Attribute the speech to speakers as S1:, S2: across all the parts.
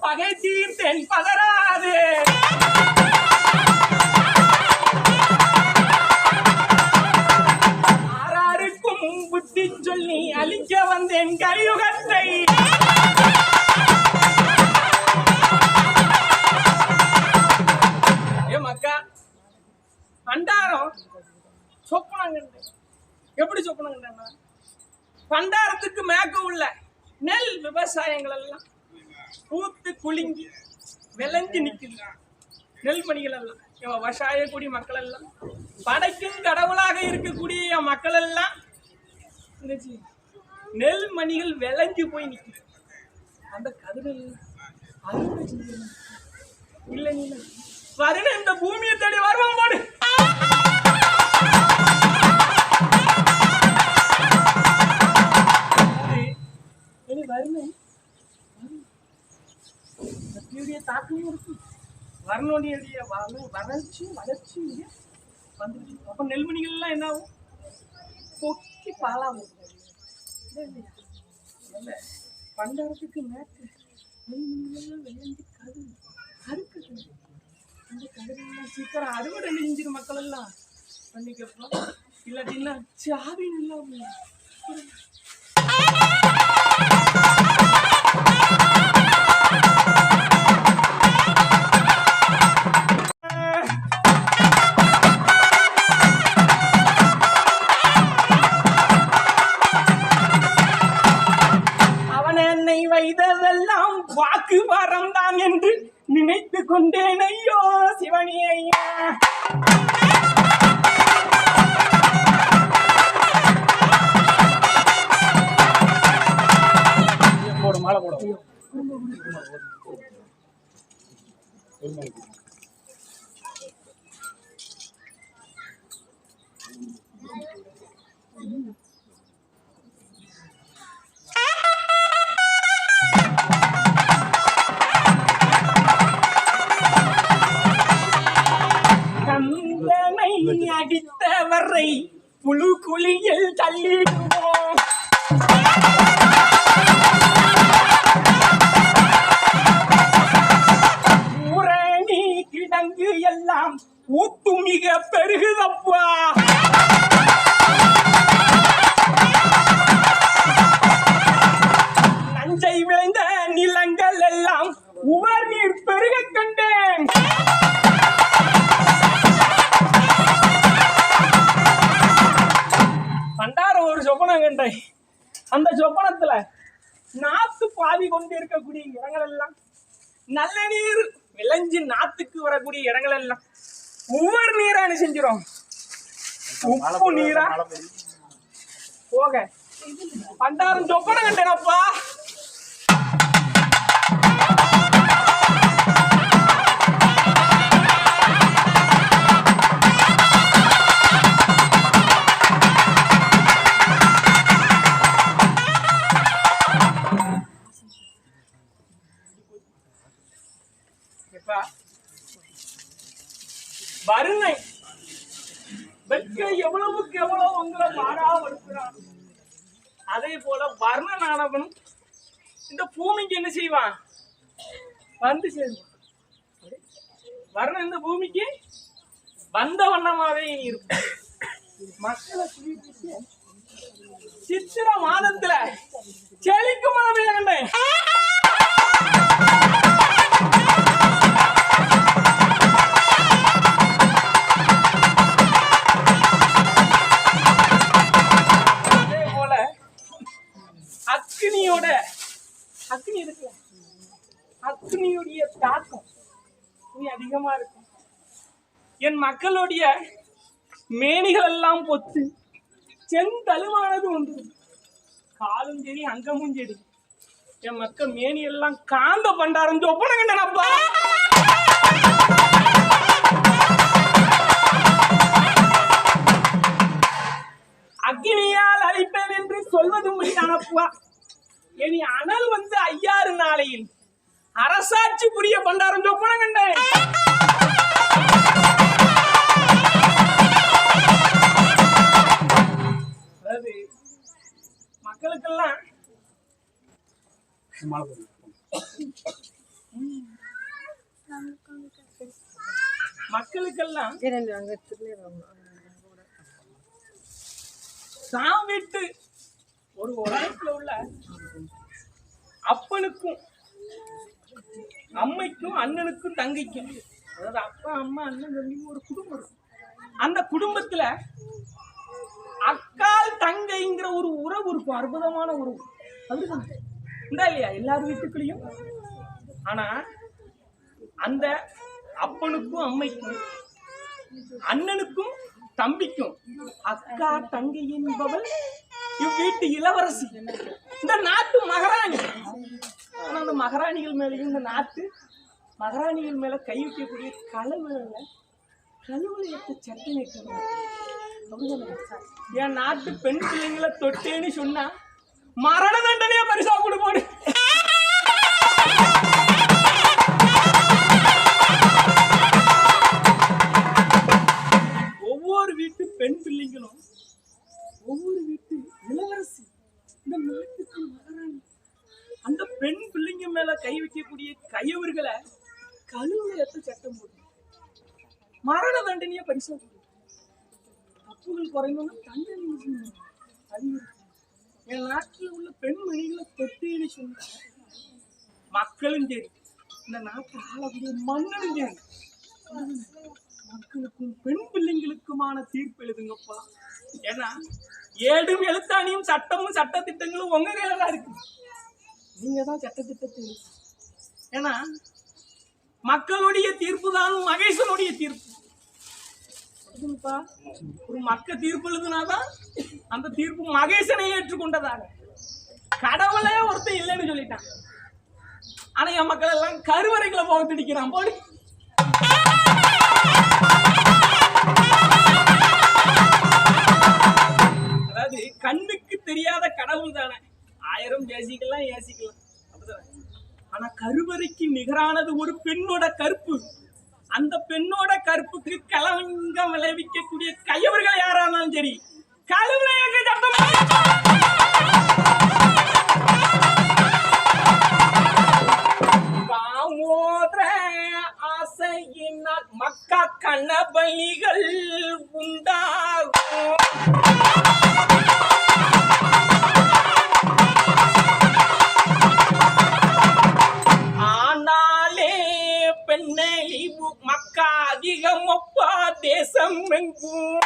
S1: பகை தீர்த்தேன் பதறாது ஆறாருக்கும் புத்தி சொல்லி அழிக்க வந்தேன் கலியுகத்தை. மக்கா பண்டாரம் சொப்பனங்கண்டு எப்படி சொப்பனங்கண்டா பண்டாரத்துக்கு மேக்க உள்ள நெல் விவசாயங்கள் எல்லாம் பூத்து குலுங்கி விளைஞ்சு நிக்குது நெல்மணிகள் எல்லாம் இவன் விவசாய மக்கள் எல்லாம் படைக்கும் கடவுளாக இருக்கக்கூடிய என் மக்கள் எல்லாம் நெல் மணிகள் விளைஞ்சு போய் நிக்குது அந்த கதிரில் அறுவடை செய்யணும். நீ வருண இந்த பூமியை தேடி வருவான் போடு. அது, வருணன் இதனுடைய தாக்கமே இருக்கும் வரணுடைய வறட்சி வளர்ச்சி வந்துருச்சு. அப்போ நெல்மணிகள்லாம் என்ன ஆகும்? கொக்கி பாலாகும் இல்லை. பண்டாரத்துக்கு மேற்கு நெல்மணிகள்லாம் விளையாண்டு கது அறுக்கு அந்த கதிரெல்லாம் சீக்கிரம் அறுவடை நெஞ்சிரு மக்கள் எல்லாம் பண்ணிக்கப்போ இல்லாட்டின்னா சாவின் இல்லாமல் Ele. இருக்கக்கூடிய இடங்கள் எல்லாம். ஒவ்வொரு நீரா என்ன செஞ்சிரும். உப்பு நீரா? போக. பண்டாரம் சொப்பனம் கண்டேனப்பா. Yeah. வறுமை வெட்கை எவ்வளவுக்கு எவ்வளவு உங்களை பாடாப்படுத்துறான். அதே போல வர்ணனானவனும் இந்த பூமிக்கு என்ன செய்வான்? வந்து சேருவான் வர்ணன் இந்த பூமிக்கு வந்த வண்ணமாவே இருக்கும் மக்களை சித்திர மாதத்துல செழிக்கும் மழை கண்டேன். அக்னியோட அக்னி இருக்குல்ல அக்னியுடைய தாக்கம் இனி அதிகமா இருக்கும் என் மக்களுடைய மேனிகள் எல்லாம் பொத்து செந்தழுவானது ஒன்று. காலும் சரி அங்கமும் சரி என் மக்கள் மேனி எல்லாம் காந்த பண்டாரம் சொப்பனங்கண்டனப்பா அக்னியால் அழிப்பேன் என்று சொல்வதும் அனுப்புவா இனி அனல் வந்து ஐயாறு நாளையில். அரசாட்சி புரிய பண்டாரம் சொப்பனங்கண்டேன் அதாவது மக்களுக்கெல்லாம் மக்களுக்கெல்லாம் விட்டு ஒரு உலகத்துல உள்ள அப்பனுக்கும் அம்மைக்கும் அண்ணனுக்கும் தங்கைக்கும் அதாவது அப்பா அம்மா அண்ணன் தம்பி ஒரு குடும்பம் இருக்கும். அந்த குடும்பத்துல அக்கால் தங்கைங்கிற ஒரு உறவு இருக்கும் அற்புதமான உறவு. அப்படிதானே? இந்தா இல்லையா? எல்லார் வீட்டுக்குள்ளேயும். ஆனா அந்த அப்பனுக்கும் அம்மைக்கும் அண்ணனுக்கும் தம்பிக்கும் அக்கா தங்கை என்பவள் இவ்வீட்டு இளவரசி. இந்த நாட்டு மகாராணி. ஆனால் அந்த மகாராணிகள் மேலேயும் இந்த நாட்டு மகாராணிகள் மேலே கை வைக்கக்கூடிய கலவரில் கழுவுலையத்தை சட்டை வைக்கணும் என் நாட்டு பெண் பிள்ளைங்களை தொட்டேன்னு சொன்னா மரண தண்டனையை பரிசா கொடுப்பாடு ஒவ்வொரு வீட்டு பெண் பிள்ளைங்களும் இளவரசி இந்த நாட்டுக்கு மகாராணி அந்த பெண் பிள்ளைங்க மேல கை வைக்கக்கூடிய கையவர்களை கழுவுறத்து சட்டம் போடும் மரண தண்டனையா பரிசா தப்புகள் குறைந்தோம்னா தண்டனை என் நாட்டில் உள்ள பெண்மணிகளை தொட்டேன்னு சொன்ன மக்களும் சரி. இந்த நாட்டை ஆளக்கூடிய மன்னனும் சரி. மக்களுக்கும் பெண் பிள்ளைங்களுக்குமான தீர்ப்பு எழுதுங்கப்பா. ஏன்னா ஏடும் எழுத்தாணியும் சட்டமும் சட்ட திட்டங்களும் உங்க கையில தான் இருக்கு நீங்க தான் சட்ட திட்டத்தை ஏன்னா மக்களுடைய தீர்ப்பு தான் மகேசனுடைய தீர்ப்பு. ஒரு மக்க தீர்ப்பு எழுதுனாதான் அந்த தீர்ப்பு மகேசனை ஏற்றுக்கொண்டதாக. கடவுளே ஒருத்தன் இல்லைன்னு சொல்லிட்டான். ஆனா என் மக்கள் எல்லாம் கருவறைகளை போக திடிக்கிறான். போடு. பேசிக்கலாம் ஏசிக்கலாம். ஆனா கருவறைக்கு நிகரானது ஒரு பெண்ணோட கற்பு அந்த பெண்ணோட கற்புக்கு கலவங்கம் விளைவிக்கக்கூடிய கையவர்கள் யாரானாலும் சரி கழுவுலையாக ஆசையினால் மக்கா கணபலிகள் உண்டாகும். பெண்ணை மக்கா அதிகம் ஒப்பா தேசம் எங்கும்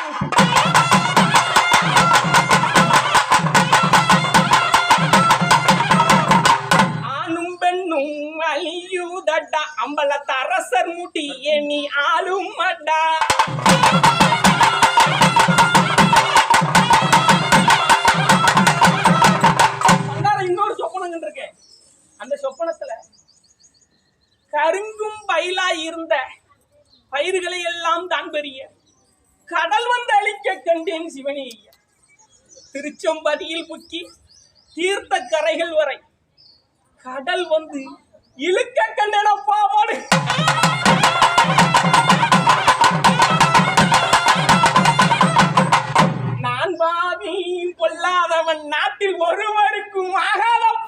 S1: ஆணும் பெண்ணும் அழியுதடா. அம்பலத்த அரசர் முட்டிய நீ ஆளும் அடா. இன்னொரு சொப்பனம் இருக்கேன். அந்த சொப்பனத்துல கருங்கும் பயிலாய் இருந்த பயிர்களை எல்லாம் தான் பெரிய. கடல் வந்து அழிக்க கண்டேன் சிவனே ஐயா. திருச்செம்பதியில் புக்கி தீர்த்த கரைகள் வரை கடல் வந்து இழுக்க கண்டன பாவாடு நான் பாவி பொல்லாதவன் நாட்டில் ஒருவருக்கும் ஆகாதப்பா.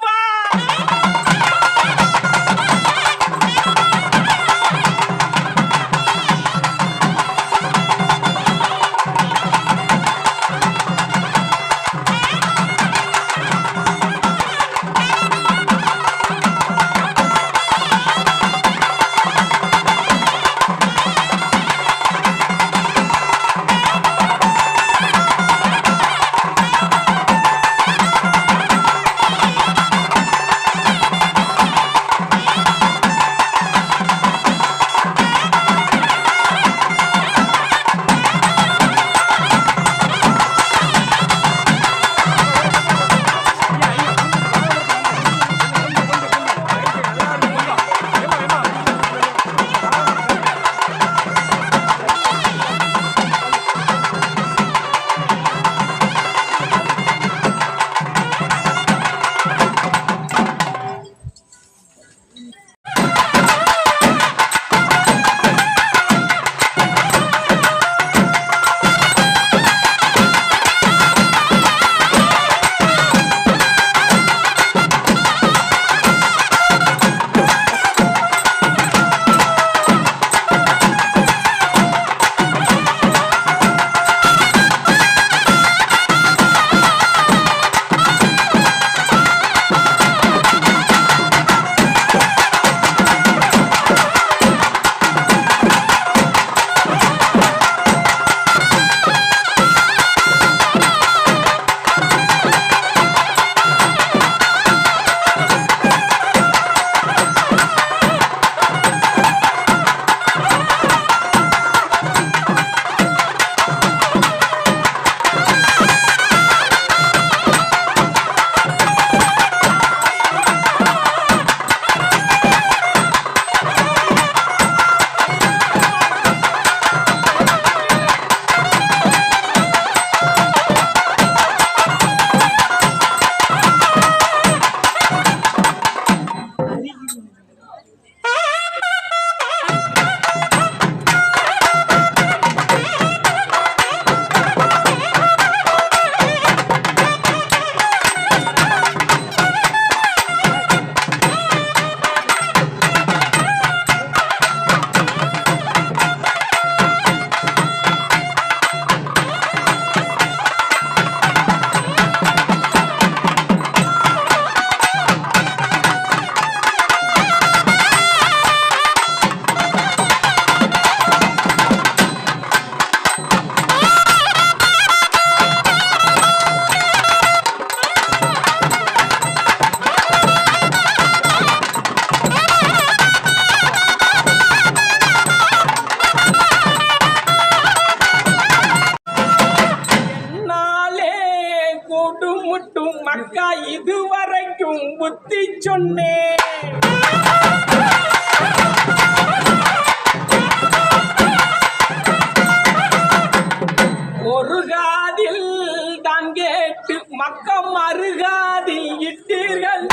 S1: பக்கம் அருகாதில் இட்டீர்கள்.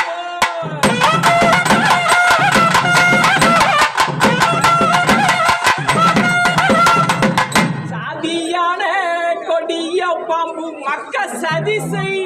S1: சாதியான கொடிய பாம்பு மக்க சதி செய்